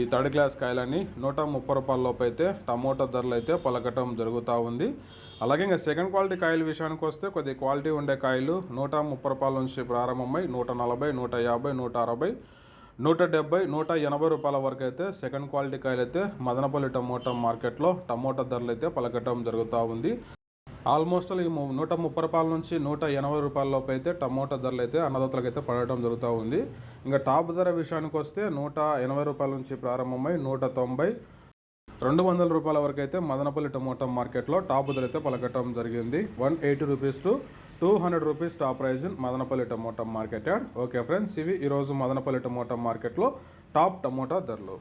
ఈ third class కాయలని నూట ముప్పై రూపాయల లోపు అయితే టమోటా ధరలు అయితే పలకటం జరుగుతూ ఉంది. అలాగే ఇంకా సెకండ్ క్వాలిటీ కాయల విషయానికి వస్తే కొద్ది క్వాలిటీ ఉండే కాయలు నూట ముప్పై రూపాయల నుంచి ప్రారంభమై నూట నలభై నూట యాభై నూట అరవై నూట డెబ్బై నూట ఎనభై రూపాయల వరకు అయితే సెకండ్ క్వాలిటీ కాయలు అయితే మదనపల్లి టమోటా మార్కెట్లో టమోటా ధరలు అయితే పలకటం జరుగుతూ ఉంది. ఆల్మోస్ట్ ఈ నూట ముప్పై రూపాయల నుంచి నూట ఎనభై రూపాయల లోపు అయితే టమోటా ధరలు అయితే అన్నదాతలకు అయితే పడటం జరుగుతూ ఉంది. ఇంకా టాప్ ధర విషయానికి వస్తే నూట ఎనభై రూపాయల నుంచి ప్రారంభమై నూట తొంభై రెండు వందల రూపాయల వరకు అయితే మదనపల్లి టమోటా మార్కెట్లో టాప్ ధర అయితే పలకటం జరిగింది. One eighty rupees to two hundred rupees top price in Madanapalle tomato market yard. Okay friends ఇవి ఈరోజు మదనపల్లి టమోటా మార్కెట్లో టాప్ టమోటా ధరలు.